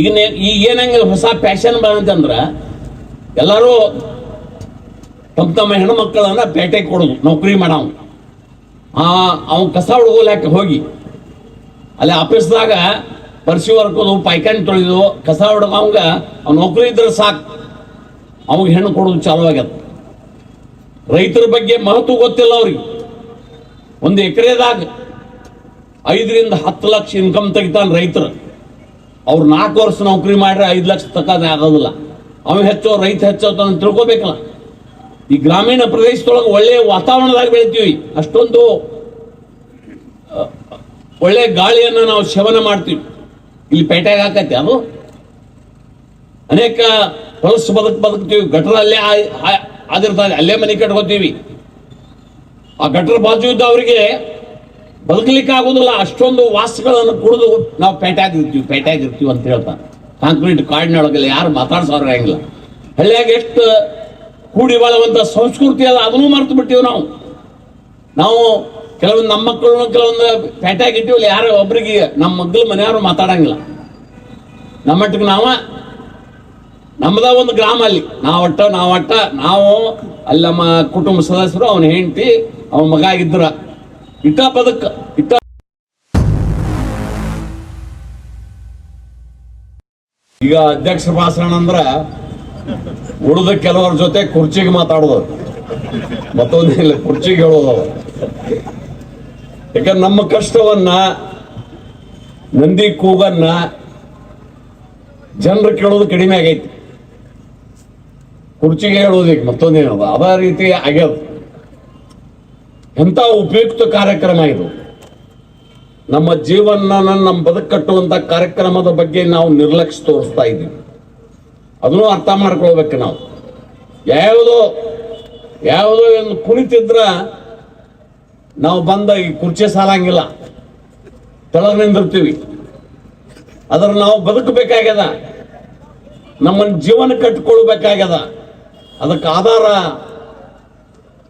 ಈಗ ಈಗ ಏನಂಗ ಹೊಸ ಪ್ಯಾಷನ್ ಬಂತಂದ್ರ ಎಲ್ಲರೂ ತಮ್ಮ ತಮ್ಮ ಮಕ್ಕಳನ್ನ ಪೇಟೆಗೆ ಕೊಡೋದು, ನೌಕರಿ ಮಾಡವ್. ಆ ಅವ್ನು ಕಸ ಹುಡುಗೋಲ್ಯಾಕ ಹೋಗಿ. ಅಲ್ಲಿ ಆಫೀಸ್ದಾಗ ಪರ್ಸಿ ವರ್ಕೋದು ಪೈಕಾಣಿ ತೊಳೆದು ಕಸ ಹೊಡ್ಕ ಅವಂಗ ಅವ್ನ ನೌಕರಿ ಇದ್ರೆ ಸಾಕು. ಅವಾಗ ಹೆಣ್ಣು ಕೊಡೋದು ಚಾಲು ಆಗ್ಯದ. ರೈತರ ಬಗ್ಗೆ ಮಹತ್ವ ಗೊತ್ತಿಲ್ಲ ಅವ್ರಿಗೆ. ಒಂದು ಎಕರೆದಾಗ ಐದರಿಂದ ಹತ್ತು ಲಕ್ಷ ಇನ್ಕಮ್ ತೆಗಿತಾನ ರೈತರು. ಅವ್ರು ನಾಲ್ಕು ವರ್ಷ ನೌಕರಿ ಮಾಡ್ರೆ ಐದು ಲಕ್ಷ ತಕ್ಕದ ಆಗೋದಿಲ್ಲ. ಅವ ಹೆಚ್ಚೋ ರೈತ ಹೆಚ್ಚೋ ಅಂತ ತಿಳ್ಕೊಬೇಕಲ್ಲ. ಈ ಗ್ರಾಮೀಣ ಪ್ರದೇಶದೊಳಗೆ ಒಳ್ಳೆಯ ವಾತಾವರಣದಾಗ ಬೆಳಿತೀವಿ. ಅಷ್ಟೊಂದು ಒಳ್ಳೆ ಗಾಳಿಯನ್ನು ನಾವು ಸೇವನೆ ಮಾಡ್ತೀವಿ. ಇಲ್ಲಿ ಪೇಟೆಗೆ ಹಾಕತ್ತೆ ಅದು. ಅನೇಕ ಹೊಲಸು ಬದುಕು ಬದುಕ್ತೀವಿ. ಗಟರ ಅಲ್ಲೇ ಆ- ಆ- ಆಗಿರ್ತದೆ ಅಲ್ಲೇ ಮನೆ ಕಟ್ಕೋತೀವಿ. ಆ ಗಟರ ಬಾಜು ಇದ್ದವರಿಗೆ ಬದುಕಲಿಕ್ಕೆ ಆಗೋದಿಲ್ಲ ಅಷ್ಟೊಂದು ವಾಸಗಳನ್ನು ಕುಡಿದು ನಾವು ಪೇಟೆಯಾಗಿರ್ತೀವಿ ಪೇಟೆಯಾಗಿರ್ತೀವಿ ಅಂತ ಹೇಳ್ತಾನೆ ಕಾಂಕ್ರೀಟ್ ಕಾಡಿನೊಳಗಲ್ಲಿ ಯಾರು ಮಾತಾಡ್ಸೋರು ಹಂಗಿಲ್ಲ ಹಳ್ಳಿಯಾಗ ಎಷ್ಟು ಕೂಡಿ ಬಾಳುವಂಥ ಸಂಸ್ಕೃತಿ ಅಲ್ಲ ಅದನ್ನು ಮರೆತು ಬಿಟ್ಟಿವಿ ನಾವು. ನಾವು ಕೆಲವೊಂದು ನಮ್ಮ ಮಕ್ಕಳನ್ನು ಕೆಲವೊಂದು ಪೇಟೆಯಾಗಿ ಇಟ್ಟಿವಲ್ಲ, ಯಾರು ಒಬ್ರಿಗೆ ನಮ್ಮ ಮಗ್ಳು ಮನೆಯವರು ಮಾತಾಡಂಗಿಲ್ಲ. ನಮ್ಮಟ್ಟಿಗೆ ನಾವ ನಮ್ಮದ ಒಂದು ಗ್ರಾಮ ಅಲ್ಲಿ. ನಾವಟ್ಟ ನಾವಟ್ಟ, ನಾವು ಅಲ್ಲಿ ನಮ್ಮ ಕುಟುಂಬ ಸದಸ್ಯರು, ಅವನ ಹೆಂಡತಿ, ಅವನ ಮಗ ಇದ್ರ ಇಟ್ಟ ಬದುಕ. ಈಗ ಅಧ್ಯಕ್ಷ ಭಾಷಣ ಅಂದ್ರ ಉಳಿದ ಕೆಲವರ ಜೊತೆ ಕುರ್ಚಿಗೆ ಮಾತಾಡೋದು. ಮತ್ತೊಂದಿಲ್ಲ ಕುರ್ಚಿಗೆ ಹೇಳೋದು. ಯಾಕಂದ್ರೆ ನಮ್ಮ ಕಷ್ಟವನ್ನ, ನಂದಿ ಕೂಗನ್ನ ಜನರು ಕೇಳೋದು ಕಡಿಮೆ ಆಗೈತಿ. ಕುರ್ಚಿಗೆ ಹೇಳೋದು ಈಗ ಮತ್ತೊಂದೇನದ ಅದ ರೀತಿ ಆಗ್ಯದ. ಎಂತ ಉಪಯುಕ್ತ ಕಾರ್ಯಕ್ರಮ ಇದು. ನಮ್ಮ ಜೀವನ ನಮ್ಮ ಬದುಕು ಕಟ್ಟುವಂತ ಕಾರ್ಯಕ್ರಮದ ಬಗ್ಗೆ ನಾವು ನಿರ್ಲಕ್ಷ್ಯ ತೋರಿಸ್ತಾ ಇದ್ದೀವಿ. ಅದನ್ನು ಅರ್ಥ ಮಾಡ್ಕೊಳ್ಬೇಕು ನಾವು. ಯಾವುದೋ ಯಾವುದೋ ಒಂದು ಕುಣಿತಿದ್ರ ನಾವು ಬಂದ ಈ ಕುರ್ಚಿ ಸಾಲಂಗಿಲ್ಲ. ತಳ ನಿಂದಿರ್ತೀವಿ. ಅದ್ರ ನಾವು ಬದುಕಬೇಕಾಗ್ಯದ. ನಮ್ಮನ್ನ ಜೀವನ ಕಟ್ಟಿಕೊಳ್ಬೇಕಾಗ್ಯದ. ಅದಕ್ಕೆ ಆಧಾರ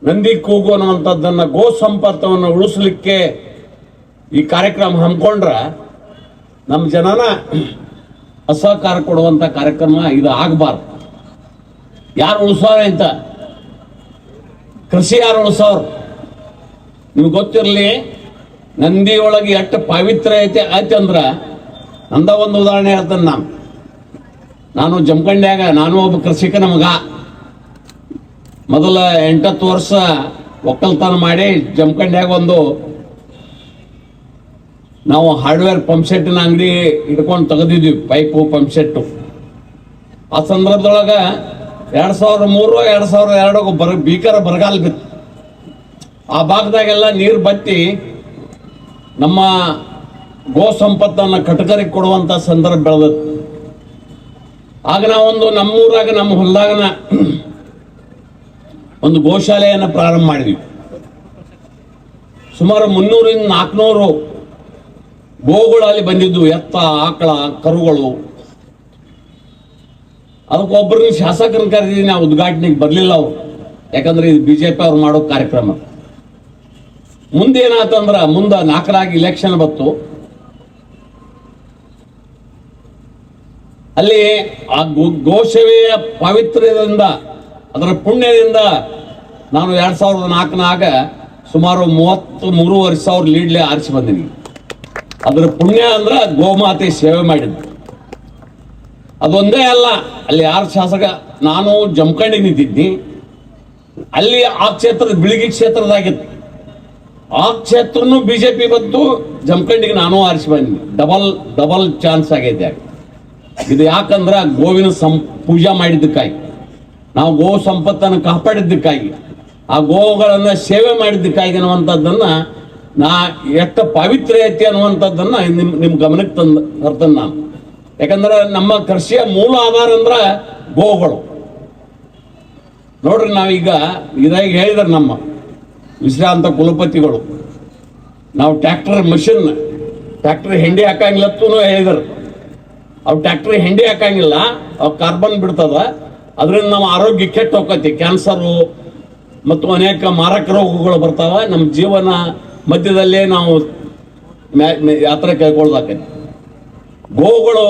ನಂದಿ ಕೂಗು ಅನ್ನುವಂಥದ್ದನ್ನ ಗೋ ಸಂಪತ್ತವನ್ನು ಉಳಿಸ್ಲಿಕ್ಕೆ ಈ ಕಾರ್ಯಕ್ರಮ ಹಮ್ಮಿಕೊಂಡ್ರ ನಮ್ಮ ಜನನ ಅಸಹಕಾರ ಕೊಡುವಂತ ಕಾರ್ಯಕ್ರಮ ಇದು ಆಗಬಾರ್ದು. ಯಾರು ಉಳಿಸೋರೆ ಅಂತ ಕೃಷಿ ಯಾರು ಉಳಿಸೋರು? ನಿಮ್ಗೆ ಗೊತ್ತಿರಲಿ ನಂದಿ ಒಳಗೆ ಎಷ್ಟು ಪವಿತ್ರ ಐತೆ ಐತೆ ಅಂದ್ರ ನಂದ ಒಂದು ಉದಾಹರಣೆ ಹೇಳ್ತಾನೆ ನಾನು. ನಾನು ಜಮಖಂಡ್ಯಾಗ, ನಾನು ಒಬ್ಬ ಕೃಷಿಕನ ಮಗ ಮೊದಲ ಎಂಟತ್ತು ವರ್ಷ ಒಕ್ಕಲ್ತನ ಮಾಡಿ ಜಮಖಂಡ್ಯಾಗ ಒಂದು ನಾವು ಹಾರ್ಡ್ವೇರ್ ಪಂಪ್ ಸೆಟ್ಟಿನ ಅಂಗಡಿ ಇಟ್ಕೊಂಡು ತೆಗೆದಿದ್ವಿ ಪೈಪು ಪಂಪ್ ಸೆಟ್ಟು ಆ ಸಂದರ್ಭದೊಳಗ ಎರಡು ಸಾವಿರದ ಮೂರು, ಎರಡು ಸಾವಿರದ ಎರಡು ಬರ, ಭೀಕರ ಬರಗಾಲ ಬಿತ್ತು. ಆ ಭಾಗದಾಗೆಲ್ಲ ನೀರು ಬತ್ತಿ ನಮ್ಮ ಗೋ ಸಂಪತ್ತನ್ನು ಕಟಕರಿಗೆ ಕೊಡುವಂತ ಸಂದರ್ಭ ಬೆಳೆದತ್ತು ಆಗ ನಾವೊಂದು ನಮ್ಮೂರಾಗ, ನಮ್ಮ ಹೊಲದಾಗನ ಒಂದು ಗೋಶಾಲೆಯನ್ನು ಪ್ರಾರಂಭ ಮಾಡಿದ್ವಿ. ಸುಮಾರು ಮುನ್ನೂರಿಂದ ನಾಲ್ಕುನೂರು ಗೋಗಳು ಅಲ್ಲಿ ಬಂದಿದ್ದು ಎತ್ತ, ಆಕಳ, ಕರುಗಳು. ಅದಕ್ಕೊಬ್ಬರು ಶಾಸಕರನ್ನ ಕರೆದಿದ್ದೀನಿ ನಾವು ಉದ್ಘಾಟನೆಗೆ ಬರಲಿಲ್ಲ ಅವರು. ಯಾಕಂದ್ರೆ ಇದು ಬಿಜೆಪಿ ಅವ್ರು ಮಾಡೋ ಕಾರ್ಯಕ್ರಮ. ಮುಂದೆ ಏನಾತಂದ್ರ ಮುಂದೆ ನಾಲ್ಕರಾಗಿ ಇಲೆಕ್ಷನ್ ಬಂತು. ಅಲ್ಲಿ ಆ ಗೋ- ಪವಿತ್ರದಿಂದ, ಅದರ ಪುಣ್ಯದಿಂದ ನಾನು ಎರಡ್ ಸಾವಿರದ ನಾಲ್ಕನಾಗ ಸುಮಾರು ಮೂವತ್ತು, ಮೂರುವರೆ ಸಾವಿರ ಲೀಡ್ಲೆ ಆರಿಸಿ ಬಂದೀನಿ. ಅದರ ಪುಣ್ಯ ಅಂದ್ರೆ ಗೋಮಾತೆ ಸೇವೆ ಮಾಡಿದ್ದು. ಅದೊಂದೇ ಅಲ್ಲ, ಅಲ್ಲಿ ಯಾರು ಶಾಸಕ, ನಾನು ಜಮಖಂಡಿ ನಿಂತಿದ್ದಿ, ಅಲ್ಲಿ ಆ ಕ್ಷೇತ್ರದ ಬಿಳಿಗಿ ಕ್ಷೇತ್ರದಾಗಿತ್ತು. ಆ ಕ್ಷೇತ್ರನು ಬಿಜೆಪಿ ಬಂತು, ಜಮಖಂಡಿಗೆ ನಾನು ಆರಿಸಿ ಬಂದಿ ಡಬಲ್ ಡಬಲ್ ಚಾನ್ಸ್ ಆಗೈತೆ ಇದು ಯಾಕಂದ್ರೆ ಗೋವಿನ ಸಂ, ಪೂಜಾ ಮಾಡಿದ್ದಕ್ಕಾಗಿ. ನಾವು ಗೋ ಸಂಪತ್ತನ್ನು ಕಾಪಾಡಿದ್ದಕ್ಕಾಗಿ. ಆ ಗೋಗಳನ್ನ ಸೇವೆ ಮಾಡಿದ್ದಕ್ಕಾಗಿ ಅನ್ನುವಂಥದ್ದನ್ನ ನಾ ಎಷ್ಟ ಪವಿತ್ರ ಐತಿ ಅನ್ನುವಂಥದ್ದನ್ನ ನಿಮ್ ನಿಮ್ ಗಮನಕ್ಕೆ ತಂದ, ತರ್ತೇನೆ ನಾನು. ಯಾಕಂದ್ರೆ ನಮ್ಮ ಕೃಷಿಯ ಮೂಲ ಆಧಾರ ಅಂದ್ರೆ ಗೋಗಳು ನೋಡ್ರಿ ನಾವೀಗ ಇದಾಗಿ ಹೇಳಿದಾರೆ ನಮ್ಮ ವಿಶ್ರಾಂತ ಕುಲಪತಿಗಳು. ನಾವು ಟ್ರ್ಯಾಕ್ಟರ್ ಮಷಿನ್ ಟ್ರ್ಯಾಕ್ಟರ್ ಹೆಂಡಿ ಹಾಕಂಗಿಲ್ಲತ್ತೂ ಹೇಳಿದರು. ಅವು ಟ್ರ್ಯಾಕ್ಟರ್ ಹೆಂಡಿ ಹಾಕಂಗಿಲ್ಲ, ಅವು ಕಾರ್ಬನ್ ಬಿಡ್ತದ. ಅದರಿಂದ ನಮ್ಮ ಆರೋಗ್ಯ ಕೆಟ್ಟ ಹೋಗತಿ ಕ್ಯಾನ್ಸರು ಮತ್ತು ಅನೇಕ ಮಾರಕ ರೋಗಗಳು ಬರ್ತಾವ. ನಮ್ಮ ಜೀವನ ಮಧ್ಯದಲ್ಲೇ ನಾವು ಯಾತ್ರೆ ಕೈಗೊಳ್ದಾಕೈತಿ ಗೋಗಳು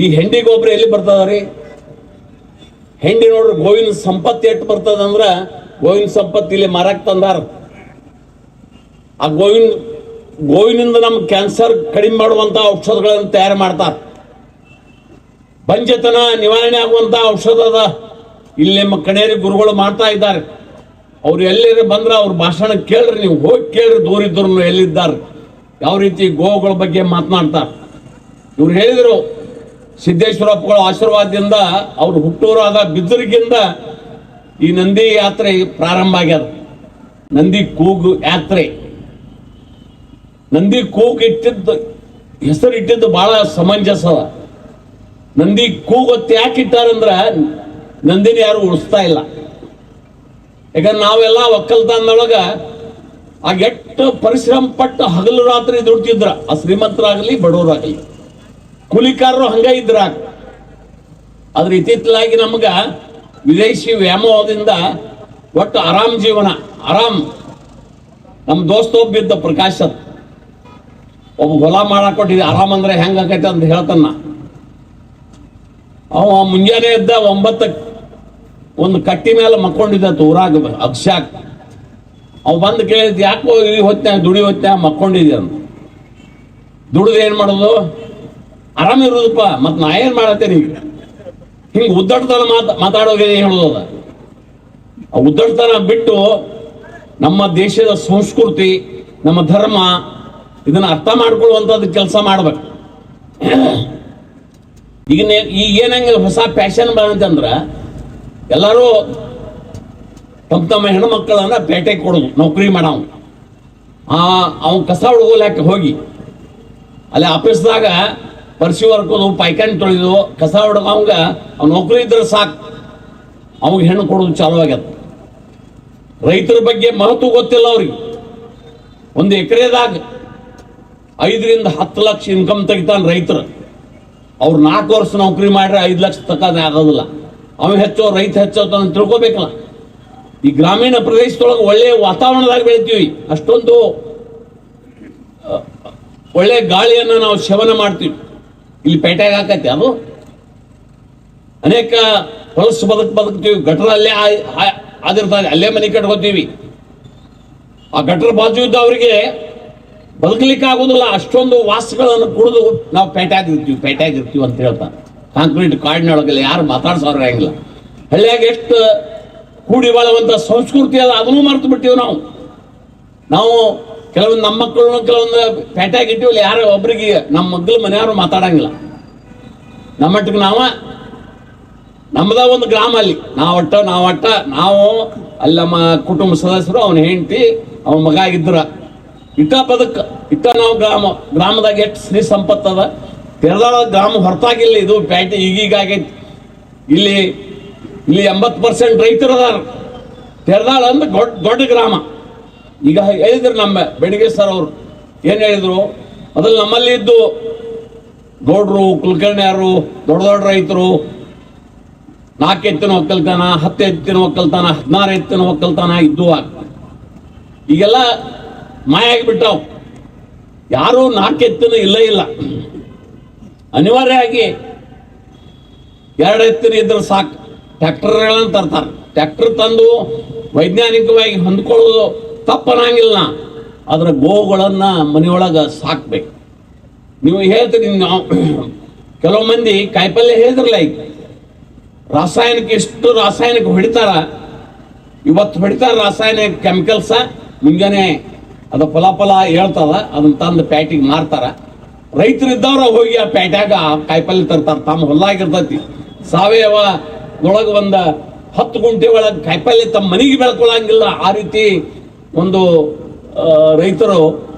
ಈ ಹೆಂಡಿ ಗೊಬ್ಬರ ಎಲ್ಲಿ ಬರ್ತದ ರೀ ಹೆಂಡಿ ನೋಡ್ರಿ, ಗೋವಿನ ಸಂಪತ್ತು ಎಷ್ಟು ಬರ್ತದಂದ್ರ ಗೋವಿನ ಸಂಪತ್ತು ಇಲ್ಲಿ ಮರಕ್ಕೆ ತಂದಾರ. ಆ ಗೋವಿನ, ಗೋವಿನಿಂದ ನಮ್ಗೆ ಕ್ಯಾನ್ಸರ್ ಕಡಿಮೆ ಮಾಡುವಂತ ಔಷಧಗಳನ್ನು ತಯಾರು ಮಾಡ್ತಾರ. ಬಂಜತನ ನಿವಾರಣೆ ಆಗುವಂತ ಔಷಧ ಇಲ್ಲಿ ನಮ್ಮ ಕಣೇರಿ ಗುರುಗಳು ಮಾಡ್ತಾ ಇದ್ದಾರೆ. ಅವ್ರು ಎಲ್ಲಿರ ಬಂದ್ರೆ ಅವ್ರ ಭಾಷಣ ಕೇಳ್ರಿ, ನೀವು ಹೋಗಿ ಕೇಳ್ರಿ ದೂರ ಇದ್ರು ಎಲ್ಲಿದ್ದಾರೆ. ಯಾವ ರೀತಿ ಗೋವುಗಳ ಬಗ್ಗೆ ಮಾತನಾಡ್ತಾರೆ. ಇವ್ರು ಹೇಳಿದರು, ಸಿದ್ದೇಶ್ವರಪ್ಪಗಳ ಆಶೀರ್ವಾದದಿಂದ ಅವ್ರು ಹುಟ್ಟೂರಾದ ಬಿದ್ದರಿಗಿಂದ ಈ ನಂದಿ ಯಾತ್ರೆ ಪ್ರಾರಂಭ ಆಗ್ಯದ. ನಂದಿ ಕೂಗು ಯಾತ್ರೆ. ನಂದಿ ಕೂಗು ಇಟ್ಟಿದ್ದು, ಹೆಸರು ಇಟ್ಟಿದ್ದು ಬಹಳ ಸಮಂಜಸ. ನಂದಿ ಕೂಗೊತ್ತು ಯಾಕೆ ಇಟ್ಟಾರಂದ್ರ ನಂದಿನಿ ಯಾರು ಉಳಿಸ್ತಾ ಇಲ್ಲ. ಯಾಕಂದ್ರೆ ನಾವೆಲ್ಲ ಒಕ್ಕಲ್ತನದೊಳಗ ಆ ಎಷ್ಟು ಪರಿಶ್ರಮ ಪಟ್ಟು ಹಗಲು ರಾತ್ರಿ ದುಡ್ತಿದ್ರ, ಆ ಶ್ರೀಮಂತರಾಗಲಿ ಬಡವರಾಗಲಿ. ಕೂಲಿಕಾರರು ಹಂಗ ಇದ್ರ. ಆದ್ರೆ ಇತ್ತಿತ್ತಲಾಗಿ ನಮ್ಗ ವಿದೇಶಿ ವ್ಯಾಮೋಹದಿಂದ ಒಟ್ಟು ಆರಾಮ್ ಜೀವನ, ಆರಾಮ್. ನಮ್ಮ ದೋಸ್ತ ಒಬ್ಬಿದ್ದ ಪ್ರಕಾಶ್ ಅಂತ. ಒಬ್ಬ ಹೊಲ ಮಾಡಾಕೊಟ್ಟಿದ್ದ, ಆರಾಮ್ ಅಂದ್ರೆ ಹೆಂಗ್ ಆಕೈತೆ ಅಂತ ಹೇಳ್ತಾನ. ಅವ ಮುಂಜಾನೆ ಇದ್ದ ಒಂಬತ್ತಕ್ಕೆ ಒಂದು ಕಟ್ಟಿ ಮೇಲೆ ಮಕ್ಕೊಂಡಿದ್ದ ಊರಾಗ ಅಕ್ಷಾಕ್ ಅವ್ ಬಂದು ಕೇಳಿದ್ ಯಾಕೋ ಈ ಹೊತ್ತ ದುಡಿ ಹೊತ್ತ ಮಕ್ಕೊಂಡಿದ್ದೆ ಅಂತ ದುಡಿದು ಏನು ಮಾಡೋದು? ಆರಾಮ ಇರೋದಪ್ಪ ಮತ್ತು ನಾ ಏನು ಮಾಡತ್ತೇನೆ ಈಗ? ಹಿಂಗೆ ಉದ್ದಟತನ ಮಾತು ಮಾತಾಡೋಗೆ ಹೇಳೋದ ಆ ಉದ್ದಟತನ ಬಿಟ್ಟು ನಮ್ಮ ದೇಶದ ಸಂಸ್ಕೃತಿ, ನಮ್ಮ ಧರ್ಮ, ಇದನ್ನು ಅರ್ಥ ಮಾಡ್ಕೊಳ್ಳುವಂಥದ್ದು ಕೆಲಸ ಮಾಡ್ಬೇಕು. ಈಗ ಈಗ ಏನಂಗ ಹೊಸ ಪ್ಯಾಷನ್ ಬಂತಂದ್ರ ಎಲ್ಲರೂ ತಮ್ಮ ತಮ್ಮ ಹೆಣ್ಮಕ್ಳನ್ನ ಪೇಟೆಗೆ ಕೊಡೋದು, ನೌಕರಿ ಮಾಡವ್ ಆ, ಅವ್ನು ಕಸ ಹುಡುಗೋಲ್ಯಾಕ ಹೋಗಿ? ಅಲ್ಲಿ ಆಫೀಸ್ದಾಗ ಪರ್ಸಿ ವರ್ಕೋದು ಪಾಯ್ಕಾನಿ ತೊಳೆದು ಕಸ ಹೊಡೆದ ಅವಂಗ ಅವ್ನು ನೌಕರಿ ಇದ್ರೆ ಸಾಕು. ಅವಾಗ ಹೆಣ್ಣು ಕೊಡೋದು ಚಾಲು ಆಗ್ಯದ. ರೈತರ ಬಗ್ಗೆ ಮಹತ್ವ ಗೊತ್ತಿಲ್ಲ ಅವ್ರಿಗೆ. ಒಂದು ಎಕರೆದಾಗ ಐದರಿಂದ ಹತ್ತು ಲಕ್ಷ ಇನ್ಕಮ್ ತೆಗಿತಾನೆ ರೈತರು. ಅವ್ರು ನಾಲ್ಕು ವರ್ಷ ನೌಕರಿ ಮಾಡ್ರೆ ಐದು ಲಕ್ಷ ತಕ್ಕ ಆಗೋದಿಲ್ಲ. ಅವ ಹೆಚ್ಚೋ, ರೈತ ಹೆಚ್ಚೋ ಅಂತ ತಿಳ್ಕೊಬೇಕಲ್ಲ. ಈ ಗ್ರಾಮೀಣ ಪ್ರದೇಶದೊಳಗೆ ಒಳ್ಳೆಯ ವಾತಾವರಣದಾಗ ಬೆಳಿತೀವಿ. ಅಷ್ಟೊಂದು ಒಳ್ಳೆ ಗಾಳಿಯನ್ನು ನಾವು ಸೇವನೆ ಮಾಡ್ತೀವಿ. ಇಲ್ಲಿ ಪೇಟೆಗೆ ಹಾಕೈತಿ ಅದು. ಅನೇಕ ಹೊಲಸು ಬದುಕು, ಬದುಕ್ತೀವಿ. ಗಟರ ಅಲ್ಲೇ ಆ- ಆ- ಅಲ್ಲೇ ಮನೆ ಕಟ್ಕೋತೀವಿ. ಆ ಗಟ್ರ ಬಾಜು ಇದ್ದವರಿಗೆ ಬದುಕಲಿಕ್ಕೆ ಆಗೋದಿಲ್ಲ ಅಷ್ಟೊಂದು ವಾಸಗಳನ್ನು ಕುಡಿದು ನಾವು ಪೇಟೆಯಾಗಿರ್ತೀವಿ ಪೇಟೆಯಾಗಿರ್ತೀವಿ ಅಂತ ಹೇಳ್ತಾನೆ ಕಾಂಕ್ರೀಟ್ ಕಾಡಿನೊಳಗೆ ಯಾರು ಮಾತಾಡ್ಸೋರು ಹಂಗಿಲ್ಲ ಹಳ್ಳಿಯಾಗ ಎಷ್ಟು ಕೂಡಿ ಬಾಳುವಂತ ಸಂಸ್ಕೃತಿ ಅದ ಅದನ್ನು ಮರೆತು ಬಿಟ್ಟಿವಿ ನಾವು. ನಾವು ಕೆಲವೊಂದು ನಮ್ಮ ಮಕ್ಕಳನ್ನು ಕೆಲವೊಂದು ಪೇಟೆಯಾಗಿ ಇಟ್ಟಿವಲ್ಲ, ಯಾರು ಒಬ್ಬರಿಗೆ ನಮ್ಮ ಮಗ್ಳು ಮನೆಯವರು ಮಾತಾಡಂಗಿಲ್ಲ. ನಮ್ಮಟ್ಟಿಗೆ ನಾವ ನಮ್ಮದ ಒಂದು ಗ್ರಾಮ ಅಲ್ಲಿ. ನಾವು ಒಟ್ಟ ನಾವು ಅಲ್ಲಿ ನಮ್ಮ ಕುಟುಂಬ ಸದಸ್ಯರು, ಅವನ ಹೆಂಡತಿ, ಅವನ ಮಗ ಇದ್ರ ಇಟ್ಟ ಪದಕ್ಕೆ ಇಟ್ಟ ನಾವು ಗ್ರಾಮ, ಗ್ರಾಮದಾಗ ಎಷ್ಟು ಸ್ತ್ರೀ ಸಂಪತ್ತದ ತೆರದಾಳ ಗ್ರಾಮ ಹೊರತಾಗಿಲ್ಲ ಇದು. ಪ್ಯಾಟೆ ಈಗೀಗ ಆಗೈತಿ. ಇಲ್ಲಿ ಇಲ್ಲಿ ಎಂಬತ್ತು ಪರ್ಸೆಂಟ್ ರೈತರು ಅದಾರ. ತೆರದಾಳ ಅಂದ್ರೆ ದೊಡ್ಡ ದೊಡ್ಡ ಗ್ರಾಮ. ಈಗ ಹೇಳಿದ್ರು ನಮ್ಮ ಬೆಡಗೆ ಸರ್ ಅವರು. ಏನು ಹೇಳಿದರು? ಅದ್ರಲ್ಲಿ ನಮ್ಮಲ್ಲಿ ಇದ್ದು ಗೌಡ್ರು, ಕುಲಕರ್ಣಿಯರು, ದೊಡ್ಡ ದೊಡ್ಡ ರೈತರು. ನಾಲ್ಕು ಎತ್ತಿನ ಒಕ್ಕಲ್ತಾನ ಹತ್ತು ಎತ್ತಿನ ಒಕ್ಕಲ್ತಾನ ಹದಿನಾರು ಎತ್ತಿನ ಒಕ್ಕಲ್ತಾನ ಇದ್ದು ಈಗೆಲ್ಲ ಮಾಯ ಆಗಿಬಿಟ್ಟಾವ್ ಯಾರೂ ನಾಲ್ಕು ಎತ್ತಿನ ಇಲ್ಲ ಇಲ್ಲ. ಅನಿವಾರ್ಯವಾಗಿ ಎರಡು ಎತ್ತಿನ ಇದ್ರೆ ಸಾಕು. ಟ್ರ್ಯಾಕ್ಟರ್ಗಳನ್ನು ತರ್ತಾರೆ. ಟ್ರ್ಯಾಕ್ಟರ್ ತಂದು ವೈಜ್ಞಾನಿಕವಾಗಿ ಹೊಂದ್ಕೊಳ್ಳೋದು ತಪ್ಪನಾಗಿಲ್ಲ. ಅದರ ಗೋಗಳನ್ನು ಮನೆಯೊಳಗೆ ಸಾಕ್ಬೇಕು. ನೀವು ಹೇಳ್ತೀರಿ ಕೆಲವು ಮಂದಿ ಕಾಯಿಪಲ್ಯ ಹೇಳಿದ್ರಲ್ಲ ಈಗ. ರಾಸಾಯನಿಕ ಎಷ್ಟು ರಾಸಾಯನಿಕ ಹೊಡಿತಾರ? ಇವತ್ತು ಹೊಡಿತಾರ ರಾಸಾಯನಿಕ ಕೆಮಿಕಲ್ಸ ಮುಂಜಾನೆ ಅದು ಫಲ ಫಲ ಹೇಳ್ತದ ಅದನ್ನ ತಂದು ಪ್ಯಾಟಿಗೆ ಮಾರ್ತಾರ. ರೈತರು ಇದ್ದವ್ರ ಹೋಗಿ ಆ ಪ್ಯಾಟ್ಯಾಗ ಕಾಯಿಪಲ್ಲೆ ತರ್ತಾರ ತಮ್ಮ ಹೊಲ್ಲಾಗಿರ್ತೈತಿ ಸಾವಯವ ಒಳಗೆ ಒಂದ ಹತ್ತು ಗುಂಟೆ ಒಳಗೆ ಕಾಯಿಪಲ್ಲೆ ತಮ್ಮ ಮನೆಗೆ ಬೆಳ್ಕೊಳಂಗಿಲ್ಲ. ಆ ರೀತಿ ಒಂದು ರೈತರು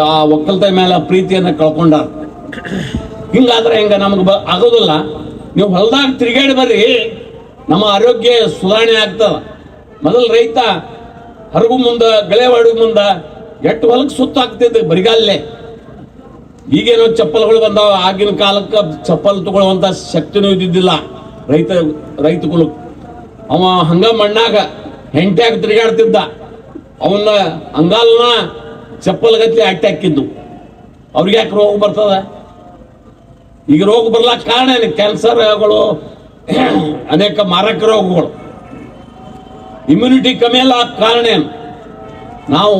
ಆ, ಒಕ್ಕಲ್ತ ಮೇಲೆ ಪ್ರೀತಿಯನ್ನ ಕಳ್ಕೊಂಡಾರ. ಹಿಂಗಾದ್ರೆ ಹೆಂಗ ನಮಗೆ ಆಗೋದಿಲ್ಲ. ನೀವು ಹೊಲ್ದಾಗ ತಿರುಗಾಡಿ ಬರ್ರಿ. ನಮ್ಮ ಆರೋಗ್ಯ ಸುಧಾರಣೆ ಆಗ್ತದ. ಮೊದಲು ರೈತ ಹರಗು ಮುಂದ ಗಳೆ ಮುಂದ ಎಟ್ಟು ಹೊಲಕ್ಕೆ ಸುತ್ತಾಗ್ತಿದ್ದ ಬರಿಗಾಲೇ ಈಗೇನೋ ಚಪ್ಪಲ್ಗಳು ಬಂದಾವ, ಆಗಿನ ಕಾಲಕ್ಕೆ ಚಪ್ಪಲ್ ತಗೊಳ್ಳುವಂತ ಶಕ್ತಿನೂ ಇದ್ದಿದ್ದಿಲ್ಲ. ರೈತ ರೈತಗಳು ಅವ ಹಂಗ ಮಣ್ಣಾಗ ಹೆಂಟ್ಯಾಗ ತಿರುಗಾಡ್ತಿದ್ದ. ಅವನ್ನ ಅಂಗಾಲನ ಚಪ್ಪಲ್ ಗತಿ ಅಟ್ಟಿ ಹಾಕಿದ್ದು. ಅವ್ರಿಗೆ ಯಾಕೆ ರೋಗ ಬರ್ತದ? ಈಗ ರೋಗ ಬರ್ಲಾಕ ಕಾರಣ ಏನು? ಕ್ಯಾನ್ಸರ್ಗಳು ಅನೇಕ ಮಾರಕ ರೋಗಗಳು. ಇಮ್ಯುನಿಟಿ ಕಮ್ಮಿ ಎಲ್ಲ ಕಾರಣ ಏನು? ನಾವು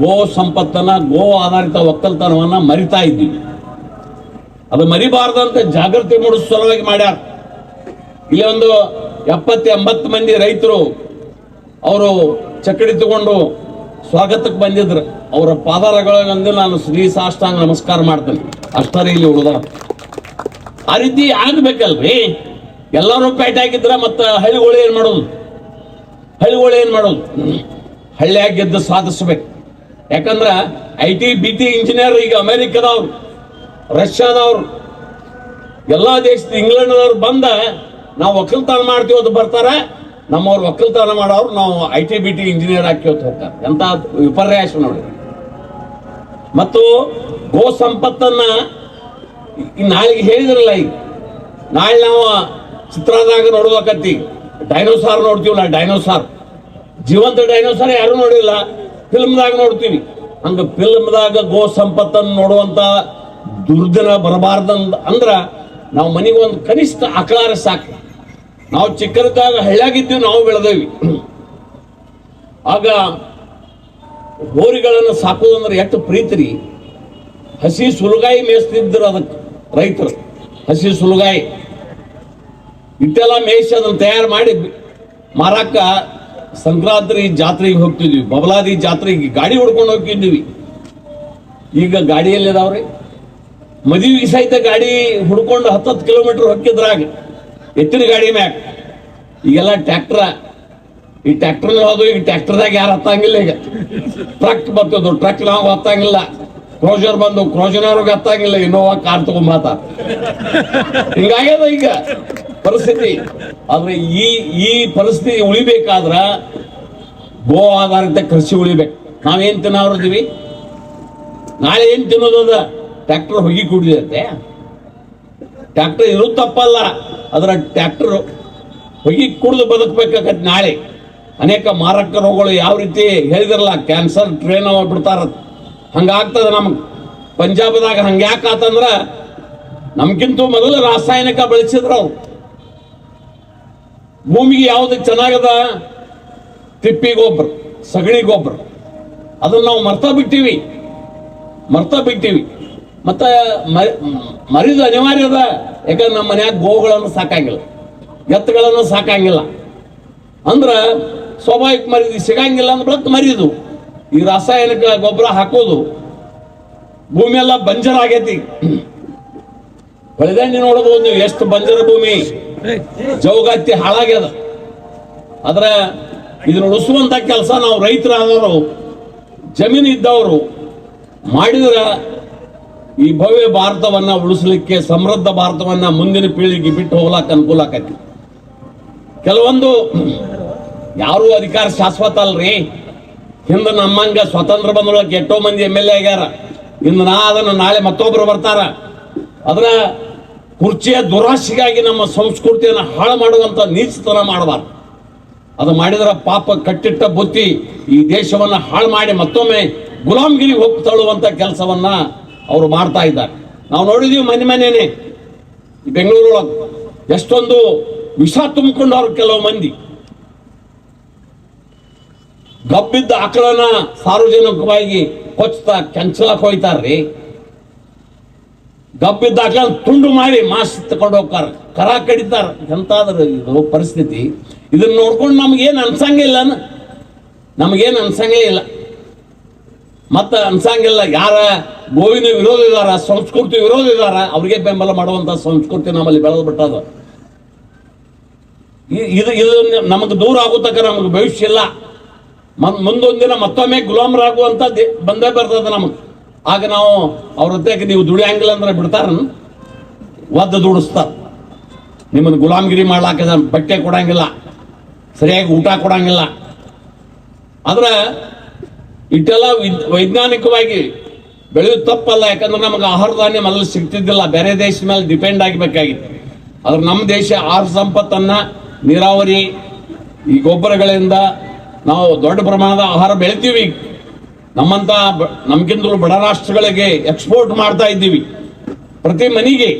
ಗೋ ಸಂಪತ್ತನ್ನು, ಗೋ ಆಧಾರಿತ ಒಕ್ಕಲ್ತನವನ್ನ ಮರಿತಾ ಇದ್ದೀವಿ. ಅದು ಮರಿಬಾರ್ದಂತ ಜಾಗೃತಿ ಮೂಡಿಸೋ ಸಲುವಾಗಿ ಮಾಡ್ಯಾರ. ಇಲ್ಲಿ ಒಂದು ಎಪ್ಪತ್ತು ಎಂಬತ್ತು ಮಂದಿ ರೈತರು ಅವರು ಚಕ್ಕಡಿ ತಗೊಂಡು ಸ್ವಾಗತಕ್ಕೆ ಬಂದಿದ್ರು. ಅವರ ಪಾದಾರಗಳಂದು ನಾನು ಶ್ರೀ ಸಾಷ್ಟಾಂಗ ನಮಸ್ಕಾರ ಮಾಡ್ತೇನೆ. ಅಷ್ಟರೇ ಇಲ್ಲಿ ಉಳಿದ. ಆ ರೀತಿ ಆಗ್ಬೇಕಲ್ರಿ. ಎಲ್ಲರೂ ಪೇಟೆ ಹಾಕಿದ್ರ ಮತ್ತ ಹಳ್ಳಿಗಳು ಏನು ಮಾಡೋದು? ಹಳ್ಳಿಗಳು ಏನು ಮಾಡೋದು? ಹಳ್ಳಿಯಾಗ ಗೆದ್ದು ಸಾಧಿಸ್ಬೇಕು. ಯಾಕಂದ್ರ I T B T engineer ಈಗ ಅಮೆರಿಕದವ್ರು, ರಷ್ಯಾದವ್ರು, ಎಲ್ಲಾ ದೇಶದ ಇಂಗ್ಲೆಂಡ್ದವ್ರು ಬಂದ ನಾವು ಒಕ್ಕಲ್ತನ ಮಾಡ್ತೀವಿ ಅದು ಬರ್ತಾರ. ನಮ್ಮವ್ರು ಒಕ್ಕಲ್ತನ ಮಾಡೋರು, ನಾವು I T B T engineer ಹಾಕಿ ಅಂತ ಹೋಗ್ತಾರೆ. ಎಂತ ವಿಪರ್ಯಾಸ ನೋಡಿ. ಮತ್ತು ಗೋ ಸಂಪತ್ತನ್ನ ನಾಳೆಗೆ ಹೇಳಿದ್ರಲ್ಲ ಈಗ. ನಾಳೆ ನಾವು ಚಿತ್ರದಾಗ ನೋಡ್ಬೇಕತ್ತಿ ಡೈನೋಸಾರ್ ನೋಡ್ತೀವಲ್ಲ ಡೈನೋಸಾರ್ ಜೀವಂತ ಡೈನೋಸಾರ್ ಯಾರು ನೋಡಿಲ್ಲ. ಫಿಲ್ಮ್ದಾಗ ನೋಡ್ತೀವಿ ಹಂಗ ಫಿಲ್ಮ್ದಾಗ ಗೋ ಸಂಪತ್ತನ್ನು ನೋಡುವಂತ ದುರ್ದಿನ ಬರಬಾರ್ದಂದ ಅಂದ್ರ ನಾವು ಮನೆಗೆ ಒಂದು ಕನಿಷ್ಠ ಆಕಳಾರ ಸಾಕು ನಾವು ಚಿಕ್ಕದಾಗ ಹಳ್ಳಿಯಾಗಿದ್ದೀವಿ ನಾವು ಬೆಳೆದೇವಿ. ಆಗ ಹೋರಿಗಳನ್ನು ಸಾಕೋದಂದ್ರೆ ಎಷ್ಟು ಪ್ರೀತಿರಿ ಹಸಿ ಸುಲಗಾಯಿ ಮೇಯಿಸ್ತಿದ್ರು ಅದಕ್ಕೆ ರೈತರು. ಹಸಿ ಸುಲಗಾಯಿ. ಇಟ್ಟೆಲ್ಲ ಮೇಯಿಸಿ ಅದನ್ನು ತಯಾರು ಮಾಡಿ ಮಾರಾಕ ಸಂಕ್ರಾಂತಿ ಜಾತ್ರೆಗೆ ಹೋಗ್ತಿದ್ವಿ. ಬಬಲಾದಿ ಜಾತ್ರೆಗೆ ಗಾಡಿ ಹೊಡ್ಕೊಂಡು ಹೋಗ್ತಿದ್ವಿ. ಈಗ ಗಾಡಿಯಲ್ಲಿ ಎಲ್ಲಿದಾವ್ರಿ? ಮದುವೆಗೆ ಸಹಿತ ಗಾಡಿ ಹುಡ್ಕೊಂಡು ಹತ್ತತ್ತು ಕಿಲೋಮೀಟರ್ ಹೊಕ್ಕಿದ್ರಾಗ ಎತ್ತಿನ ಗಾಡಿ ಮ್ಯಾಗ. ಈಗೆಲ್ಲ ಟ್ರ್ಯಾಕ್ಟರ್. ಈ ಟ್ರ್ಯಾಕ್ಟರ್ ಹೋದು ಈಗ ಟ್ರ್ಯಾಕ್ಟರ್ದಾಗ ಯಾರು ಹತ್ತಂಗಿಲ್ಲ ಈಗ. ಟ್ರಕ್ ಬರ್ತದ. ಟ್ರಕ್ ನಾವು ಹತ್ತಂಗಿಲ್ಲ. ಕ್ರೋಜರ್ ಬಂದು ಕ್ರೋಜನವ್ರಿಗೆ ಹತ್ತಂಗಿಲ್ಲ. ಇನ್ನೋವಾ ಕಾರ್ ತಗೊಂಬಾತ ಹಿಂಗಾಗ್ಯದ ಈಗ. ಪರಿಸ್ಥಿತಿ. ಆದ್ರೆ ಈ ಈ ಪರಿಸ್ಥಿತಿ ಉಳಿಬೇಕಾದ್ರ ಗೋ ಆಧಾರಿತ ಕೃಷಿ ಉಳಿಬೇಕು. ನಾವೇನ್ ತಿನ್ನೋರಿದ್ದೀವಿ ನಾಳೆ ಏನ್ ತಿನ್ನೋದದ ಟ್ರ್ಯಾಕ್ಟರ್ ಹೊಗಿ ಕುಡಿದೈತೆ ಟ್ರ್ಯಾಕ್ಟರ್ ಇರೋ ತಪ್ಪಲ್ಲ. ಅದರ ಟ್ರ್ಯಾಕ್ಟರ್ ಹೊಗಿ ಕುಡಿದು ಬದುಕಬೇಕಾಗತ್ತೆ ನಾಳೆ. ಅನೇಕ ಮಾರಕ ರೋಗಗಳು ಯಾವ ರೀತಿ ಹೇಳಿದ್ರಲ್ಲ, ಕ್ಯಾನ್ಸರ್ ಟ್ರೇನ್ ಬಿಡ್ತಾರ. ಹಂಗಾಗ್ತದೆ ನಮ್ಗೆ. ಪಂಜಾಬದಾಗ ಹಂಗ್ಯಾಕಂದ್ರ ಆತಂದ್ರ ನಮ್ಗಿಂತ ಮೊದಲು ರಾಸಾಯನಿಕ ಬಳಸಿದ್ರು ಅವ್ರು. ಭೂಮಿಗೆ ಯಾವ್ದು ಚೆನ್ನಾಗದ? ತಿಪ್ಪಿ ಗೊಬ್ಬರ, ಸಗಣಿ ಗೊಬ್ಬರ. ಅದನ್ನ ನಾವು ಮರ್ತಾ ಬಿಟ್ಟಿವಿ. ಮರ್ತಾ ಬಿಟ್ಟಿವಿ. ಮತ್ತ ಮರಿದ ಅನಿವಾರ್ಯ ಅದ. ಯಾಕಂದ್ರೆ ನಮ್ಮ ಮನ್ಯಾಗ ಗೋವುಗಳನ್ನು ಸಾಕಂಗಿಲ್ಲ. ಎತ್ತುಗಳನ್ನು ಸಾಕಂಗಿಲ್ಲ. ಅಂದ್ರ ಸ್ವಾಭಾವಿಕ ಮರಿದು ಸಿಗಂಗಿಲ್ಲ ಅಂದ್ರೆ ಮರಿದು. ಈ ರಾಸಾಯನಿಕ ಗೊಬ್ಬರ ಹಾಕೋದು ಭೂಮಿ ಎಲ್ಲ ಬಂಜರ್ ಆಗೈತಿ ಹೊಳೆದಂಡಿ ನೋಡಬಹುದು ನೀವು ಎಷ್ಟು ಬಂಜರ ಭೂಮಿ. ಜೌಗತ್ತಿ ಹಾಳಾಗ್ಯದ ಆದ್ರೆ ಇದನ್ನ ಉಳಿಸುವಂತ ಕೆಲಸ ನಾವು ರೈತರಾದವರು, ಜಮೀನು ಇದ್ದವರು ಮಾಡಿದ್ರ ಈ ಭವ್ಯ ಭಾರತವನ್ನ ಉಳಿಸಲಿಕ್ಕೆ, ಸಮೃದ್ಧ ಭಾರತವನ್ನ ಮುಂದಿನ ಪೀಳಿಗೆ ಬಿಟ್ಟು ಹೋಗ್ಲಾಕ ಅನುಕೂಲ ಆಕತಿ. ಕೆಲವೊಂದು ಯಾರು ಅಧಿಕಾರ ಶಾಶ್ವತ ಅಲ್ರಿ. ಹಿಂದೆ ನಮ್ಮಂಗ ಸ್ವತಂತ್ರ ಬಂದೊಳಗೆ ಎಷ್ಟೋ ಮಂದಿ ಎಂ ಎಲ್ ಎ ಆಗ್ಯಾರ. ನಾ ಅದನ್ನ ನಾಳೆ ಮತ್ತೊಬ್ರು ಬರ್ತಾರ. ಅದರ ಕುರ್ಚಿಯ ದುರಾಶೆಗಾಗಿ ನಮ್ಮ ಸಂಸ್ಕೃತಿಯನ್ನು ಹಾಳು ಮಾಡುವಂಥ ನೀಚತನ ಮಾಡಬಾರ್ದು. ಅದು ಮಾಡಿದ್ರೆ ಪಾಪ ಕಟ್ಟಿಟ್ಟ ಬುತ್ತಿ ಈ ದೇಶವನ್ನು ಹಾಳು ಮಾಡಿ ಮತ್ತೊಮ್ಮೆ ಗುಲಾಮ್ಗಿರಿ ಹೋಗಿ ತಳ್ಳುವಂತ ಕೆಲಸವನ್ನ ಅವರು ಮಾಡ್ತಾ ಇದ್ದಾರೆ. ನಾವು ನೋಡಿದೀವಿ ಮನೆ ಮನೆನೆ ಈ ಬೆಂಗಳೂರೊಳಗೆ ಎಷ್ಟೊಂದು ವಿಷ ತುಂಬಿಕೊಂಡವ್ರು ಕೆಲವು ಮಂದಿ. ಗಬ್ಬಿದ್ದ ಆಕಳನ್ನ ಸಾರ್ವಜನಿಕವಾಗಿ ಕೊಚ್ತಾ ಕೆಂಚಲಕ್ಕೆ ಹೋಯ್ತಾರ್ರಿ. ಗಬ್ಬಿದ್ದ ಆಕಳ ತುಂಡು ಮಾಡಿ ಮಾಸ್ ತಗೊಂಡು ಹೋಗ್ತಾರ. ಕರ ಕಡಿತಾರ. ಎಂತಾದ್ರ ಇದು ಪರಿಸ್ಥಿತಿ. ಇದನ್ನ ನೋಡ್ಕೊಂಡು ನಮ್ಗೇನು ಅನ್ಸಂಗಿಲ್ಲ ನಮಗೇನು ಅನ್ಸಂಗೇ ಇಲ್ಲ. ಮತ್ತ ಅನ್ಸಂಗಿಲ್ಲ. ಯಾರ ಗೋವಿನ ವಿರೋಧ ಇದಾರ, ಸಂಸ್ಕೃತಿ ವಿರೋಧ ಇದಾರ, ಅವ್ರಿಗೆ ಬೆಂಬಲ ಮಾಡುವಂತ ಸಂಸ್ಕೃತಿ ನಮ್ಮಲ್ಲಿ ಬೆಳೆದು ಬಿಟ್ಟದ ಇದು ಇದು ನಮಗೆ ದೂರ ಆಗುತ್ತಕ್ಕ ನಮಗೆ ಭವಿಷ್ಯ ಇಲ್ಲ. ಮುಂದೊಂದಿನ ಮತ್ತೊಮ್ಮೆ ಗುಲಾಮರಾಗುವಂತ ಬಂದೇ ಬರ್ತದ ನಮಗೆ. ಆಗ ನಾವು ಅವ್ರ ಹತ್ರಕ್ಕೆ ನೀವು ದುಡಿಯಂಗಿಲ್ಲ ಅಂದ್ರೆ ಬಿಡ್ತಾರ. ಒದ್ದ ದುಡಿಸ್ತಾರ ನಿಮ್ಮನ್ನು ಗುಲಾಮಗಿರಿ ಮಾಡ್ಲಾಕ ಬಟ್ಟೆ ಕೊಡಂಗಿಲ್ಲ, ಸರಿಯಾಗಿ ಊಟ ಕೊಡಂಗಿಲ್ಲ. ಆದ್ರೆ ಇಟ್ಟೆಲ್ಲ ವೈಜ್ಞಾನಿಕವಾಗಿ ಬೆಳೆಯೋದು ತಪ್ಪಲ್ಲ, ಯಾಕಂದ್ರೆ ನಮ್ಗೆ ಆಹಾರ ಧಾನ್ಯ ಮೊದಲು ಸಿಗ್ತಿದ್ದಿಲ್ಲ, ಬೇರೆ ದೇಶದ ಮೇಲೆ ಡಿಪೆಂಡ್ ಆಗಬೇಕಾಗಿತ್ತು. ಆದ್ರೆ ನಮ್ಮ ದೇಶ ಆಹಾರ ಸಂಪತ್ತನ್ನ ನೀರಾವರಿ, ಈ ಗೊಬ್ಬರಗಳಿಂದ ನಾವು ದೊಡ್ಡ ಪ್ರಮಾಣದ ಆಹಾರ ಬೆಳಿತೀವಿ. ನಮ್ಮಂತ ನಮ್ಗಿಂತಲೂ ಬಡ ರಾಷ್ಟ್ರಗಳಿಗೆ ಎಕ್ಸ್ಪೋರ್ಟ್ ಮಾಡ್ತಾ ಇದ್ದೀವಿ. ಪ್ರತಿ ಮನೆಗೆ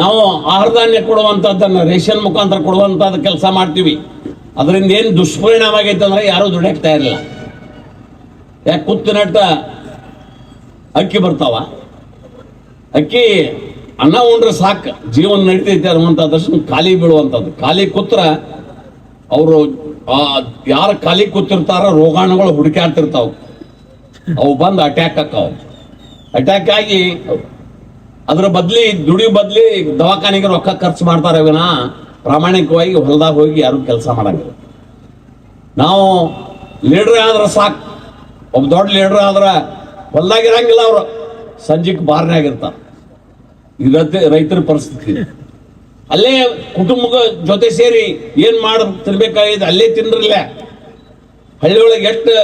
ನಾವು ಆಹಾರ ಧಾನ್ಯ ಕೊಡುವಂಥದ್ದನ್ನು ರೇಷನ್ ಮುಖಾಂತರ ಕೊಡುವಂಥದ್ದು ಕೆಲಸ ಮಾಡ್ತೀವಿ. ಅದರಿಂದ ಏನು ದುಷ್ಪರಿಣಾಮ ಆಗೈತೆ ಅಂದ್ರೆ ಯಾರೂ ದುಡಿಯಕ್ಕೆ ಇರಲಿಲ್ಲ ಯಾಕೆ ಕುತ್ತು ನಟ್ಟ ಅಕ್ಕಿ ಬರ್ತಾವ? ಅಕ್ಕಿ ಅನ್ನ ಉಂಡ್ರೆ ಸಾಕು, ಜೀವನ ನಡೀತೈತೆ ಅನ್ನುವಂಥದ್ದು ಖಾಲಿ ಬೀಳುವಂಥದ್ದು ಖಾಲಿ ಕೂತ್ರ ಅವರು ಯಾರು ಕಾಲಿಗೆ ಕೂತಿರ್ತಾರ ರೋಗಾಣುಗಳು ಹುಡುಕಾಡ್ತಿರ್ತಾವ ಅವು ಬಂದು ಅಟ್ಯಾಕ್ ಆಕಾವು ಅಟ್ಯಾಕ್ ಆಗಿ ಅದ್ರ ಬದ್ಲಿ, ದುಡಿ ಬದ್ಲಿ ದವಾಖಾನೆಗೆ ರೊಕ್ಕ ಖರ್ಚು ಮಾಡ್ತಾರೆ ವಿನ. ಪ್ರಾಮಾಣಿಕವಾಗಿ ಹೊಲದಾಗ ಹೋಗಿ ಯಾರು ಕೆಲಸ ಮಾಡಂಗಿಲ್ಲ. ನಾವು ಲೀಡರ್ ಆದ್ರೆ ಸಾಕು. ಒಬ್ಬ ದೊಡ್ಡ ಲೀಡರ್ ಆದ್ರೆ ಹೊಲ್ದಾಗ ಇರಂಗಿಲ್ಲ ಅವರು. ಸಂಜೆಗೆ ಬಾರ್ನಾಗಿರ್ತಾರೆ ಇದತ್ತೆ ರೈತರ ಪರಿಸ್ಥಿತಿ. ಅಲ್ಲೇ ಕುಟುಂಬ ಜೊತೆ ಸೇರಿ ಏನ್ ಮಾಡ ತಿನ್ಬೇಕಾಗಿದೆ, ಅಲ್ಲೇ ತಿನ್ರಲ್ಲ. ಹಳ್ಳಿ ಒಳಗೆ ಎಷ್ಟು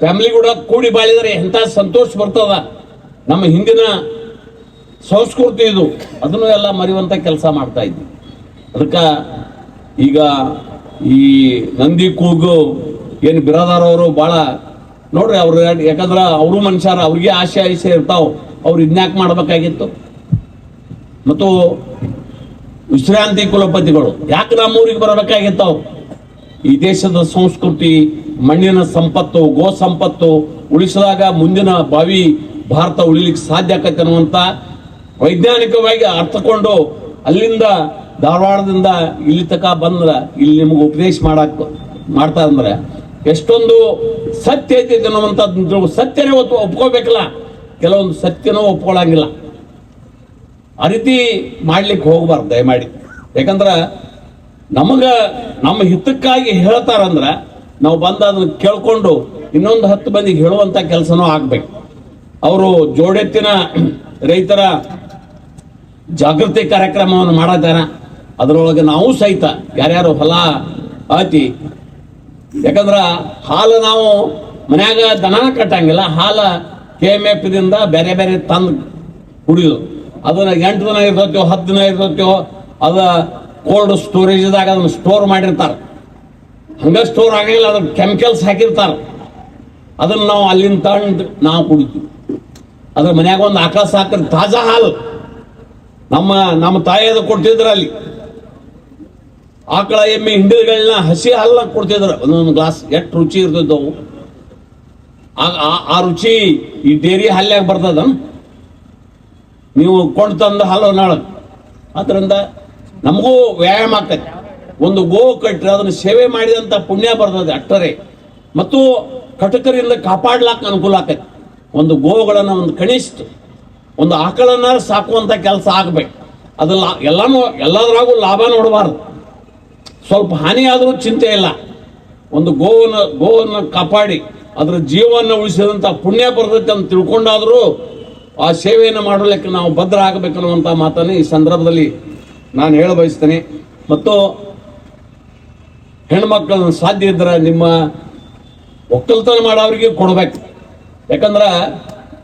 ಫ್ಯಾಮಿಲಿ ಕೂಡ ಕೂಡಿ ಬಾಳಿದರೆ ಎಂಥ ಸಂತೋಷ ಬರ್ತದ. ನಮ್ಮ ಹಿಂದಿನ ಸಂಸ್ಕೃತಿ ಇದು. ಅದನ್ನು ಎಲ್ಲ ಮರೆಯುವಂತ ಕೆಲಸ ಮಾಡ್ತಾ ಇದ್ವಿ. ಅದಕ್ಕೆ ಈಗ ಈ ನಂದಿ ಕೂಗು, ಏನು ಬಿರಾದಾರ್ ಅವರು ಭಾಳ ನೋಡ್ರಿ ಅವ್ರು ಯಾಕಂದ್ರೆ ಅವರು ಮನುಷ್ಯರ, ಅವ್ರಿಗೆ ಆಸೆ ಆಸೆ ಇರ್ತಾವ. ಅವ್ರು ಇದ್ನ್ಯಾಕ್ ಮಾಡ್ಬೇಕಾಗಿತ್ತು. ಮತ್ತು ವಿಶ್ರಾಂತಿ ಕುಲಪತಿಗಳು. ಯಾಕೆ ನಮ್ಮೂರಿಗೆ ಬರಬೇಕಾಗಿತ್ತವು ಈ ದೇಶದ ಸಂಸ್ಕೃತಿ, ಮಣ್ಣಿನ ಸಂಪತ್ತು, ಗೋ ಸಂಪತ್ತು ಉಳಿಸಿದಾಗ ಮುಂದಿನ ಬಾವಿ ಭಾರತ ಉಳಿಲಿಕ್ಕೆ ಸಾಧ್ಯ ಆಕತ್ತೆ ಅನ್ನುವಂಥ ವೈಜ್ಞಾನಿಕವಾಗಿ ಅರ್ಥಕೊಂಡು ಅಲ್ಲಿಂದ ಧಾರವಾಡದಿಂದ ಇಲ್ಲಿ ತಕ ಬಂದ್ರ ಇಲ್ಲಿ ನಿಮಗೆ ಉಪದೇಶ ಮಾಡಕ್ ಮಾಡ್ತಾ ಅಂದ್ರೆ ಎಷ್ಟೊಂದು ಸತ್ಯ ಐತಿ ಅನ್ನುವಂಥದ್ದು ಸತ್ಯನೇ ಒಪ್ಕೋಬೇಕಲ್ಲ. ಕೆಲವೊಂದು ಸತ್ಯನೂ ಒಪ್ಕೊಳ್ಳಂಗಿಲ್ಲ. ಆ ರೀತಿ ಮಾಡ್ಲಿಕ್ಕೆ ಹೋಗ್ಬಾರ್ದು, ದಯಮಾಡಿ. ಯಾಕಂದ್ರೆ ನಮಗೆ ನಮ್ಮ ಹಿತಕ್ಕಾಗಿ ಹೇಳ್ತಾರಂದ್ರ ನಾವು ಬಂದು ಅದನ್ನ ಕೇಳ್ಕೊಂಡು ಇನ್ನೊಂದು ಹತ್ತು ಮಂದಿಗೆ ಹೇಳುವಂತ ಕೆಲಸನೂ ಆಗ್ಬೇಕು. ಅವರು ಜೋಡೆತ್ತಿನ ರೈತರ ಜಾಗೃತಿ ಕಾರ್ಯಕ್ರಮವನ್ನು ಮಾಡತ್ತಾರ. ಅದರೊಳಗೆ ನಾವು ಸಹಿತ ಯಾರ್ಯಾರು ಹೊಲ ಆತಿ ಯಾಕಂದ್ರೆ ಹಾಲು ನಾವು ಮನ್ಯಾಗ ದನ ಕಟ್ಟಂಗಿಲ್ಲ, ಹಾಲು ಕೆ ಎಂ ಎಫ್ ದಿಂದ ಬೇರೆ ಬೇರೆ ತಂದು ಕುಡಿಯೋದು. ಅದನ್ನ ಎಂಟು ದಿನ ಇರ್ತೈತೋ, ಹತ್ತು ದಿನ ಇರ್ತೈತೋ, ಅದ ಕೋಲ್ಡ್ ಸ್ಟೋರೇಜ್ದಾಗ ಅದನ್ನ ಸ್ಟೋರ್ ಮಾಡಿರ್ತಾರೆ. ಹಂಗೆ ಸ್ಟೋರ್ ಆಗಿಲ್ಲ ಅದನ್ನ ಕೆಮಿಕಲ್ಸ್ ಹಾಕಿರ್ತಾರೆ. ಅದನ್ನ ನಾವು ಅಲ್ಲಿಂದ ತಂದು ನಾವು ಕುಡಿತೀವಿ. ಅದ್ರ ಮನ್ಯಾಗ ಒಂದು ಆಕಳ ಸಾಕ್ರೆ ತಾಜಾ ಹಾಲು. ನಮ್ಮ ನಮ್ಮ ತಾಯಿಯದು ಕೊಡ್ತಿದ್ರು ಅಲ್ಲಿ. ಆಕಳ ಎಮ್ಮೆ ಹಿಂಡಿಗಳನ್ನ ಹಸಿ ಹಾಲನ್ನ ಕೊಡ್ತಿದ್ರು. ಒಂದೊಂದು ಗ್ಲಾಸ್ ಎಷ್ಟು ರುಚಿ ಇರ್ತಿದ್ದವು ಆ ರುಚಿ ಈ ಡೇರಿ ಹಾಲ್ಯಾಗ ಬರ್ತದ ನೀವು ಕೊಂಡು ತಂದ ಹಲೋ ನಾಳ. ಅದರಿಂದ ನಮಗೂ ವ್ಯಾಯಾಮ ಆಗ್ತದೆ. ಒಂದು ಗೋ ಕಟ್ಟರೆ ಅದನ್ನು ಸೇವೆ ಮಾಡಿದಂಥ ಪುಣ್ಯ ಬರ್ತದೆ ಅಟ್ಟರೆ ಮತ್ತು ಕಟಕರಿಂದ ಕಾಪಾಡ್ಲಾಕ ಅನುಕೂಲ ಆಗ್ತದೆ. ಒಂದು ಗೋವುಗಳನ್ನು ಒಂದು ಕನಿಷ್ಠ ಒಂದು ಆಕಳನ್ನ ಸಾಕುವಂಥ ಕೆಲಸ ಆಗಬೇಕು. ಅದು ಲಾ, ಎಲ್ಲನೂ, ಎಲ್ಲದರಾಗೂ ಲಾಭ ನೋಡಬಾರ್ದು. ಸ್ವಲ್ಪ ಹಾನಿ ಆದರೂ ಚಿಂತೆ ಇಲ್ಲ. ಒಂದು ಗೋವನ್ನು ಗೋವನ್ನು ಕಾಪಾಡಿ, ಅದರ ಜೀವವನ್ನು ಉಳಿಸಿದಂಥ ಪುಣ್ಯ ಬರ್ತೈತೆ ಅಂತ ತಿಳ್ಕೊಂಡಾದರೂ ಆ ಸೇವೆಯನ್ನು ಮಾಡಲಿಕ್ಕೆ ನಾವು ಭದ್ರ ಆಗಬೇಕನ್ನುವಂಥ ಮಾತನ್ನು ಈ ಸಂದರ್ಭದಲ್ಲಿ ನಾನು ಹೇಳ ಬಯಸ್ತೇನೆ. ಮತ್ತು ಹೆಣ್ಮಕ್ಳನ್ನ ಸಾಧ್ಯ ಇದ್ರೆ ನಿಮ್ಮ ಒಕ್ಕಲ್ತನ ಮಾಡೋರಿಗೆ ಕೊಡ್ಬೇಕು. ಯಾಕಂದ್ರೆ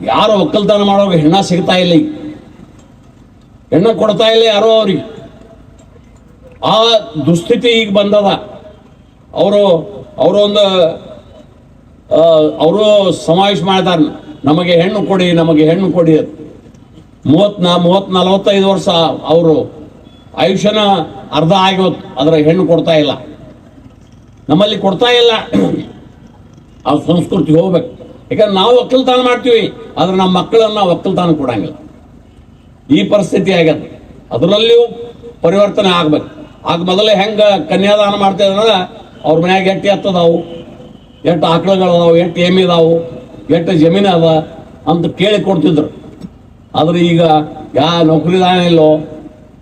ಯಾರು ಒಕ್ಕಲ್ತನ ಮಾಡೋರಿಗೆ ಹೆಣ್ಣ ಸಿಗ್ತಾ ಇಲ್ಲ ಹೆಣ್ಣ ಕೊಡ್ತಾ ಇಲ್ಲ ಯಾರೋ ಅವ್ರಿಗೆ. ಆ ದುಸ್ಥಿತಿ ಈಗ ಬಂದದ. ಅವರು, ಅವರೊಂದು ಅವರು ಸಮಾವೇಶ ಮಾಡ್ತಾರೆ ನಮಗೆ ಹೆಣ್ಣು ಕೊಡಿ, ನಮಗೆ ಹೆಣ್ಣು ಕೊಡಿ ಅದು ಮೂವತ್ ನಾ ಮೂವತ್ ನಲವತ್ತೈದು ವರ್ಷ ಅವರು ಆಯುಷ್ಯನ ಅರ್ಧ ಆಗಿವತ್ತು ಅದರ ಹೆಣ್ಣು ಕೊಡ್ತಾ ಇಲ್ಲ. ನಮ್ಮಲ್ಲಿ ಕೊಡ್ತಾ ಇಲ್ಲ. ಆ ಸಂಸ್ಕೃತಿ ಹೋಗ್ಬೇಕು. ಯಾಕಂದ್ರೆ ನಾವು ಒಕ್ಕಲ್ತಾನ ಮಾಡ್ತೀವಿ, ಆದ್ರೆ ನಮ್ಮ ಮಕ್ಕಳನ್ನ ಒಕ್ಕಲ್ತನ ಕೊಡಂಗಿಲ್ಲ. ಈ ಪರಿಸ್ಥಿತಿ ಆಗ್ಯದ. ಅದರಲ್ಲಿಯೂ ಪರಿವರ್ತನೆ ಆಗ್ಬೇಕು. ಆಗ ಮೊದಲೇ ಹೆಂಗ ಕನ್ಯಾದಾನ ಮಾಡ್ತಿದ್ರ ಅವ್ರ ಮನ್ಯಾಗ ಎಟ್ಟು ಎತ್ತದಾವು ಎಂಟು ಆಕಳುಗಳು ಎಂಟು ಎಷ್ಟು ಎಮ್ಮೆ ಇದಾವು ಎಷ್ಟು ಜಮೀನು ಅದ ಅಂತ ಕೇಳಿ ಕೊಡ್ತಿದ್ರು. ಆದ್ರೆ ಈಗ ಯಾ ನೌಕರಿದಾನ ಇಲ್ಲೋ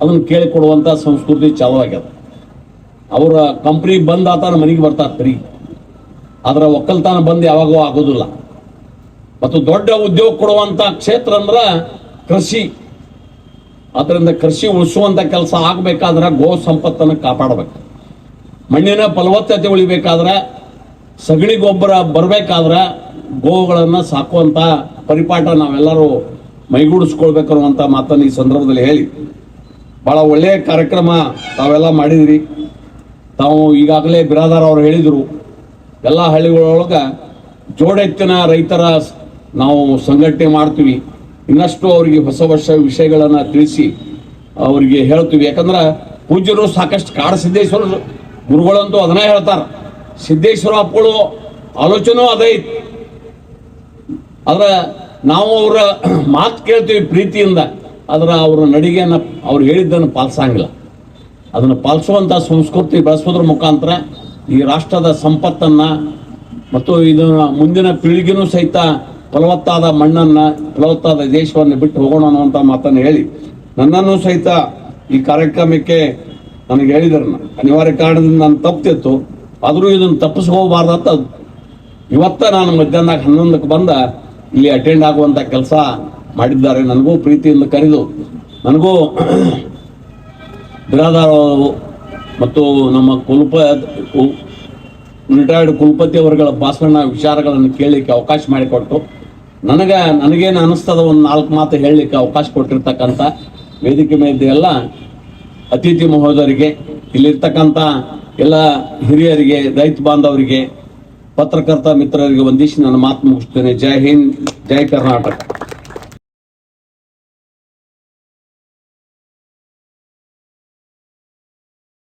ಅದನ್ನ ಕೇಳಿ ಕೊಡುವಂತ ಸಂಸ್ಕೃತಿ ಚಾಲು ಆಗ್ಯದ. ಅವರ ಕಂಪ್ನಿ ಬಂದ್ ಆತನ ಮನೆಗೆ ಬರ್ತಾರೆ ಫ್ರೀ ಅದರ ಒಕ್ಕಲ್ತನ ಬಂದು ಯಾವಾಗೂ ಆಗೋದಿಲ್ಲ. ಮತ್ತು ದೊಡ್ಡ ಉದ್ಯೋಗ ಕೊಡುವಂತ ಕ್ಷೇತ್ರ ಅಂದ್ರೆ ಕೃಷಿ. ಅದರಿಂದ ಕೃಷಿ ಉಳಿಸುವಂತ ಕೆಲಸ ಆಗ್ಬೇಕಾದ್ರೆ ಗೋ ಸಂಪತ್ತನ್ನು ಕಾಪಾಡಬೇಕು. ಮಣ್ಣಿನ ಫಲವತ್ತತೆ ಉಳಿಬೇಕಾದ್ರೆ ಸಗಣಿ ಗೊಬ್ಬರ ಬರಬೇಕಾದ್ರೆ ಗೋವುಗಳನ್ನು ಸಾಕುವಂಥ ಪರಿಪಾಠ ನಾವೆಲ್ಲರೂ ಮೈಗೂಡಿಸ್ಕೊಳ್ಬೇಕು ಅನ್ನುವಂಥ ಮಾತನ್ನು ಈ ಸಂದರ್ಭದಲ್ಲಿ ಹೇಳಿ. ಬಹಳ ಒಳ್ಳೆಯ ಕಾರ್ಯಕ್ರಮ ತಾವೆಲ್ಲ ಮಾಡಿದಿರಿ. ತಾವು ಈಗಾಗಲೇ ಬಿರಾದಾರ್ ಅವರು ಹೇಳಿದರು, ಎಲ್ಲ ಹಳ್ಳಿಗಳೊಳಗೆ ಜೋಡೆತ್ತಿನ ರೈತರ ನಾವು ಸಂಘಟನೆ ಮಾಡ್ತೀವಿ. ಇನ್ನಷ್ಟು ಅವರಿಗೆ ಹೊಸ ಹೊಸ ವಿಷಯಗಳನ್ನು ತಿಳಿಸಿ ಅವರಿಗೆ ಹೇಳ್ತೀವಿ. ಯಾಕಂದ್ರೆ ಪೂಜ್ಯರು ಸಾಕಷ್ಟು ಕಾಡ ಸಿದ್ದೇಶ್ವರ ಗುರುಗಳಂತೂ ಅದನ್ನೇ ಹೇಳ್ತಾರೆ. ಸಿದ್ದೇಶ್ವರ ಅಪ್ಪಗಳು ಆಲೋಚನೆ ಅದೇ ಆದ್ರೆ ನಾವು ಅವರ ಮಾತು ಕೇಳ್ತೀವಿ ಪ್ರೀತಿಯಿಂದ ಆದ್ರೆ ಅವರ ನಡಿಗೆಯನ್ನು ಅವ್ರು ಹೇಳಿದ್ದನ್ನು ಪಾಲಿಸಂಗಿಲ್ಲ. ಅದನ್ನು ಪಾಲಿಸುವಂಥ ಸಂಸ್ಕೃತಿ ಬೆಳೆಸೋದ್ರ ಮುಖಾಂತರ ಈ ರಾಷ್ಟ್ರದ ಸಂಪತ್ತನ್ನು ಮತ್ತು ಇದನ್ನು ಮುಂದಿನ ಪೀಳಿಗೆನೂ ಸಹಿತ ಫಲವತ್ತಾದ ಮಣ್ಣನ್ನು, ಫಲವತ್ತಾದ ದೇಶವನ್ನು ಬಿಟ್ಟು ಹೋಗೋಣ ಅನ್ನುವಂಥ ಮಾತನ್ನು ಹೇಳಿ, ನನ್ನನ್ನು ಸಹಿತ ಈ ಕಾರ್ಯಕ್ರಮಕ್ಕೆ ನನಗೆ ಹೇಳಿದ್ರು. ಅನಿವಾರ್ಯ ಕಾರಣದಿಂದ ನಾನು ತಪ್ಪಿತ್ತು ಆದರೂ ಇದನ್ನು ತಪ್ಪಿಸ್ಕೋಬಾರ್ದಂತ ಇವತ್ತ ನಾನು ಮಧ್ಯಾಹ್ನ ಹನ್ನೊಂದಕ್ಕೆ ಬಂದ ಇಲ್ಲಿ ಅಟೆಂಡ್ ಆಗುವಂಥ ಕೆಲಸ ಮಾಡಿದ್ದಾರೆ. ನನಗೂ ಪ್ರೀತಿಯಿಂದ ಕರೆದು, ನನಗೂ ಬಿರಾದಾರ ಮತ್ತು ನಮ್ಮ ಕುಲಪ ರಿಟೈರ್ಡ್ ಕುಲಪತಿ ಅವರುಗಳ ಭಾಷಣ ವಿಚಾರಗಳನ್ನು ಕೇಳಲಿಕ್ಕೆ ಅವಕಾಶ ಮಾಡಿಕೊಟ್ಟು, ನನಗೆ, ನನಗೇನು ಅನಿಸ್ತದ ಒಂದು ನಾಲ್ಕು ಮಾತು ಹೇಳಲಿಕ್ಕೆ ಅವಕಾಶ ಕೊಟ್ಟಿರ್ತಕ್ಕಂಥ ವೇದಿಕೆ ಮೇಲೆ ಎಲ್ಲ ಅತಿಥಿ ಮಹೋದರಿಗೆ, ಇಲ್ಲಿರ್ತಕ್ಕಂಥ ಎಲ್ಲ ಹಿರಿಯರಿಗೆ, ರೈತ ಬಾಂಧವರಿಗೆ ಪತ್ರಕರ್ತ ಮಿತ್ರರಿಗೆ ವಂದಿಸಿ ನನ್ನ ಮಾತು ಮುಗಿಸ್ತೇನೆ. ಜೈ ಹಿಂದ್ ಜೈ ಕರ್ನಾಟಕ.